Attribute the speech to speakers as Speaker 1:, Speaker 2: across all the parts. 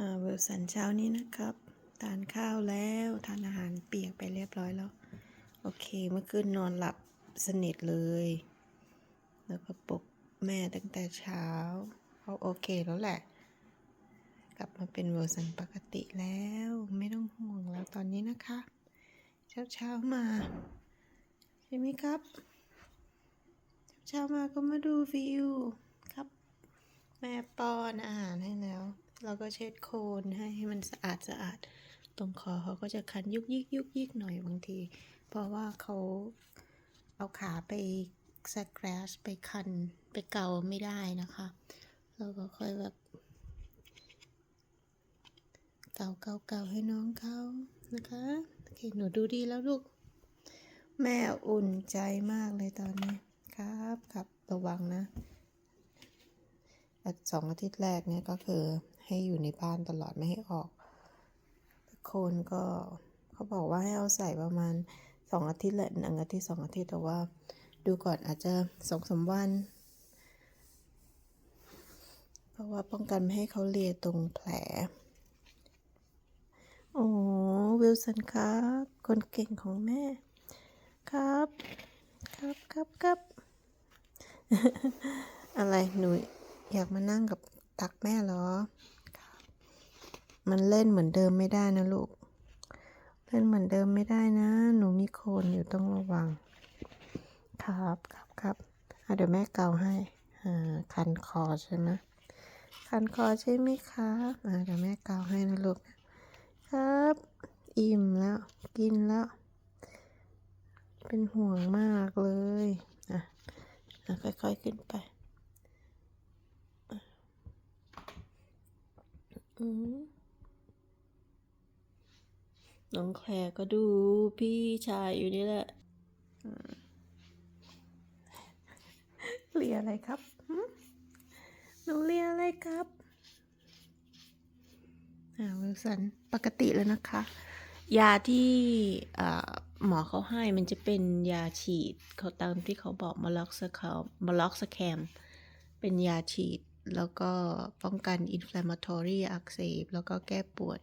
Speaker 1: อ่าเวลสันเช้านี้นะครับ ทานข้าวแล้ว ทานอาหารเปียกไปเรียบร้อยแล้ว โอเค เมื่อคืนนอนหลับสนิทเลย แล้วก็ปลุกแม่ตั้งแต่เช้าเขาโอเคแล้วแหละ กลับมาเป็นเวอร์สันปกติแล้ว ไม่ต้องห่วงแล้วตอนนี้นะคะ เช้าเช้ามา ใช่ไหมครับ เช้าๆมาก็มาดูวิวครับ แม่ป้อนอาหารให้แล้ว เราก็เช็ดโคนให้ให้มันสะอาดสะอาด ตรงคอเขาก็จะคันยุกยิกยุกยิกหน่อยบางที เพราะว่าเขาเอาขาไปสแครชไปคันไปเกาไม่ได้นะคะ เราก็ค่อยแบบเกาเกาเกาให้น้องเขานะคะ โอเค หนูดูดีแล้วลูก แม่อุ่นใจมากเลยตอนนี้ ครับครับระวังนะสองอาทิตย์แรกเนี่ยก็คือ ให้อยู่ในบ้านตลอดไม่ให้ออกโคนก็เขาบอกว่าให้เอาใส่ประมาณสองอาทิตย์แหละหนึ่งอาทิตย์สองอาทิตย์แต่ว่าดูก่อนอาจจะสองสามวัน เพราะว่าป้องกันไม่ให้เขาเลียตรงแผลโอ้วิลสันครับ คนเก่งของแม่ ครับ ครับครับครับอะไรหนูอยากมานั่งกับตักแม่เหรอ มันเล่นเหมือนเดิมไม่ได้นะลูก เล่นเหมือนเดิมไม่ได้นะ หนูมีโคนอยู่ต้องระวัง ครับครับครับเดี๋ยวแม่เกาให้คันคอใช่ไหมคันคอใช่ไหมครับเดี๋ยวแม่เกาให้นะลูกครับ อิ่มแล้วกินแล้ว เป็นห่วงมากเลยอะอะค่อยๆขึ้นไปอืม น้องแคลร์ก็ดูพี่ชายอยู่นี่แหละเรียอะไรครับหนูเรียอะไรครับอ่าวิลสันปกติแล้วนะคะ ยาที่หมอเขาให้มันจะเป็นยาฉีดเขาตามที่เขาบอกมาล็อกสคามาล็อกสแคมเป็นยาฉีดแล้วก็ป้องกัน inflammatory อักเสบแล้วก็แก้ปวด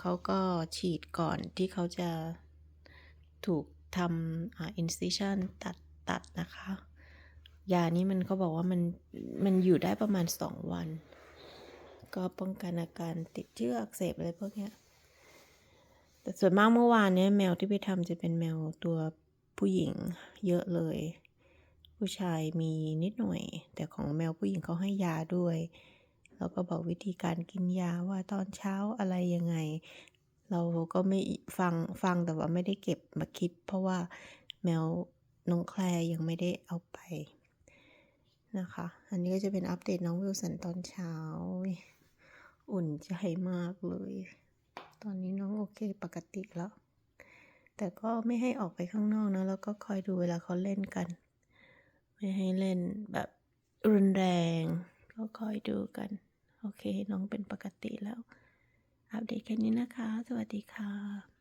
Speaker 1: เขาก็ฉีดก่อนที่เขาจะถูกทำอ่า incision ตัดตัดนะคะ ยานี้มันเขาบอกว่ามันมันอยู่ได้ประมาณสองวัน ก็ป้องกันอาการติดเชื้ออักเสบอะไรพวกนี้แต่ส่วนมากเมื่อวานเนี้ยแมวที่ไปทำจะเป็นแมวตัวผู้หญิงเยอะเลย ผู้ชายมีนิดหน่อย แต่ของแมวผู้หญิงเขาให้ยาด้วย แล้วก็บอกวิธีการกินยาว่าตอนเช้าอะไรยังไง เราก็ไม่ฟังฟังแต่ว่าไม่ได้เก็บมาคิด เพราะว่าแมวน้องแคลยังไม่ได้เอาไปนะคะ อันนี้ก็จะเป็นอัปเดตน้องวิลสันตอนเช้า อุ่นใจมากเลย ตอนนี้น้องโอเคปกติแล้ว แต่ก็ไม่ให้ออกไปข้างนอกนะ แล้วก็คอยดูเวลาเขาเล่นกัน ไม่ให้เล่นแบบรุนแรง คอยดูกัน โอเค น้องเป็นปกติแล้ว อัปเดตแค่นี้นะคะ สวัสดีค่ะ